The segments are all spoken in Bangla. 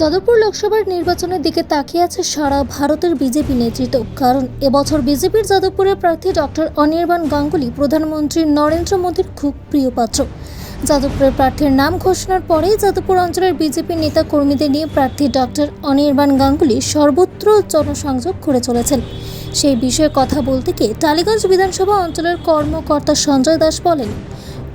যাদবপুর লোকসভার নির্বাচনের দিকে তাকিয়ে আছে সারা ভারতের বিজেপি নেতৃত্ব। কারণ এবছর বিজেপির যাদবপুরের প্রার্থী ডক্টর অনির্বাণ গাঙ্গুলি প্রধানমন্ত্রী নরেন্দ্র মোদীর খুব প্রিয় পাত্র। যাদবপুরের প্রার্থীর নাম ঘোষণার পরেই যাদবপুর অঞ্চলের বিজেপি নেতা কর্মীদের নিয়ে প্রার্থী ডক্টর অনির্বাণ গাঙ্গুলি সর্বত্র জনসংযোগ করে চলেছেন। সেই বিষয়ে কথা বলতে গিয়ে টালিগঞ্জ বিধানসভা অঞ্চলের কর্মকর্তা সঞ্জয় দাস বলেন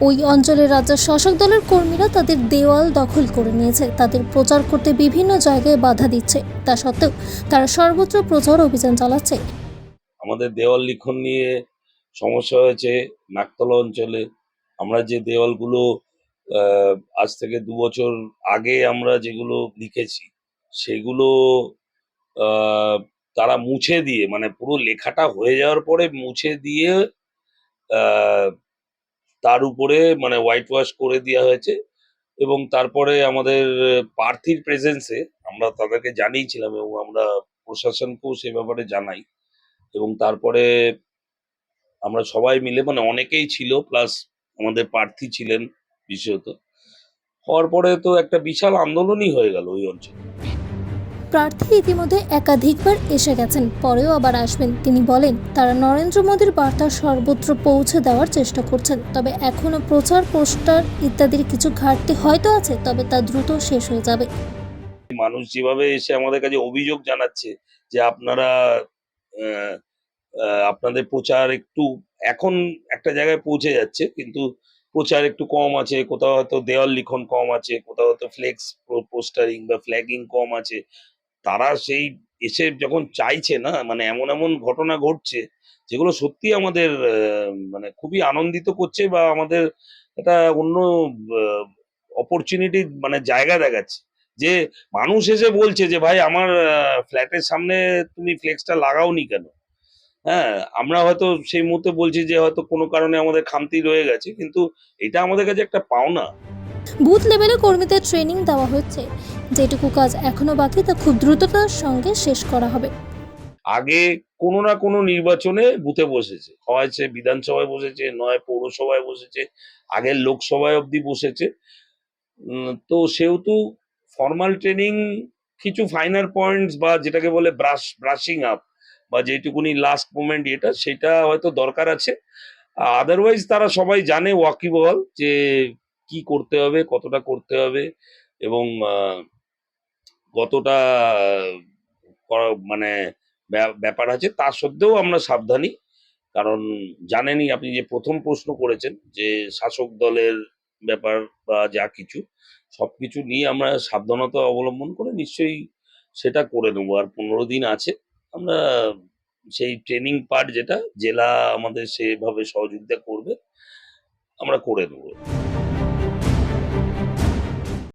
ওই অঞ্চলের রাজ্যের শাসক দলের কর্মীরা তাদের দেওয়াল দখল করে নিয়েছে। তাদের প্রচার করতে বিভিন্ন জায়গায় বাধা দিচ্ছে। তা সত্ত্বেও তারা সর্বত্র প্রচার অভিযান চালাচ্ছে। আমাদের দেওয়াল লিখন নিয়ে সমস্যা হয়েছে নাকতলা অঞ্চলে। আমরা যে দেওয়ালগুলো আজ থেকে দু বছর আগে আমরা যেগুলো লিখেছি, সেগুলো তারা মুছে দিয়ে মানে পুরো লেখাটা হয়ে যাওয়ার পরে মুছে দিয়ে তার উপরে মানে হোয়াইট ওয়াশ করে দেওয়া হয়েছে এবং তারপরে আমাদের প্রার্থীর প্রেজেন্সে আমরা তাদেরকে জানিয়েছিলাম এবং আমরা প্রশাসনকেও সে ব্যাপারে জানাই এবং তারপরে আমরা সবাই মিলে মানে অনেকেই ছিল প্লাস আমাদের প্রার্থী ছিলেন বিশেষত। হওয়ার পরে তো একটা বিশাল আন্দোলনই হয়ে গেল ওই অঞ্চলে। প্রার্থী ইতিমধ্যে একাধিকবার এসে গেছেন, পরেও আবার আসবেন। তিনি বলেন, তারা নরেন্দ্র মোদীর বার্তা সর্বত্র পৌঁছে দেওয়ার চেষ্টা করছেন, তবে এখনও প্রচার পোস্টার ইত্যাদির কিছু ঘাটতি হয়তো আছে, তবে তা দ্রুত শেষ হয়ে যাবে। মানুষ যেভাবে এসে আমাদের কাছে অভিযোগ জানাচ্ছে যে আপনারা আপনাদের প্রচার একটু এখন একটা জায়গায় পৌঁছে যাচ্ছে, কিন্তু প্রচার একটু কম আছে, কোথাও হয়তো দেওয়াল লিখন কম আছে, কোথাও হয়তো ফ্লেক্স পোস্টারিং বা ফ্ল্যাগিং কম আছে তারা সেই এসে যখন চাইছে না মানে এমন এমন ঘটনা ঘটছে, যেগুলো সত্যি আমাদের মানে খুবই আনন্দিত করছে বা আমাদের একটা অন্য অপরচুনিটি মানে জায়গা দেখাচ্ছে। যে মানুষ এসে বলছে যে, ভাই, আমার ফ্ল্যাটের সামনে তুমি ফ্লেক্সটা লাগাওনি কেন? হ্যাঁ আমরা হয়তো সেই মুহূর্তে বলছি যে, হয়তো কোনো কারণে আমাদের খামতি রয়ে গেছে। কিন্তু এটা আমাদের কাছে একটা পাওনা। বুথ লেভেলে কর্মীদের ট্রেনিং দেওয়া হচ্ছে যেটুকু কাজ এখনও বাকি, তা খুব দ্রুততার সঙ্গে শেষ করা হবে। আগে কোনো না কোনো নির্বাচনে বুথে বসেছে। হয়ছে, বিধানসভায় বসেছে, নয়, পৌরসভায় বসেছে, আগের লোকসভায় অবধি বসেছে। তো সেহেতু ফর্মাল ট্রেনিং, কিছু ফাইনাল পয়েন্টস বা যেটাকে বলে ব্রাশ, ব্রাশিং আপ বা যেটুকুনি লাস্ট মোমেন্ট এটা, সেটা হয়তো দরকার আছে। আদারওয়াইজ তারা সবাই জানে ওয়াকিবল যে কি করতে হবে, কতটা করতে হবে এবং কতটা মানে ব্যা- ব্যাপার আছে তা সত্ত্বেও আমরা সাবধানী। কারণ জানেনই আপনি যে প্রথম প্রশ্ন করেছেন যে শাসক দলের ব্যাপার বা যা কিছু সব কিছু নিয়ে আমরা সাবধানতা অবলম্বন করে নিশ্চয়ই সেটা করে নেব। আর পনেরো দিন আছে, আমরা সেই ট্রেনিং পার্ট যেটা, জেলা আমাদের সেভাবে সহযোগিতা করবে, আমরা করে নেব।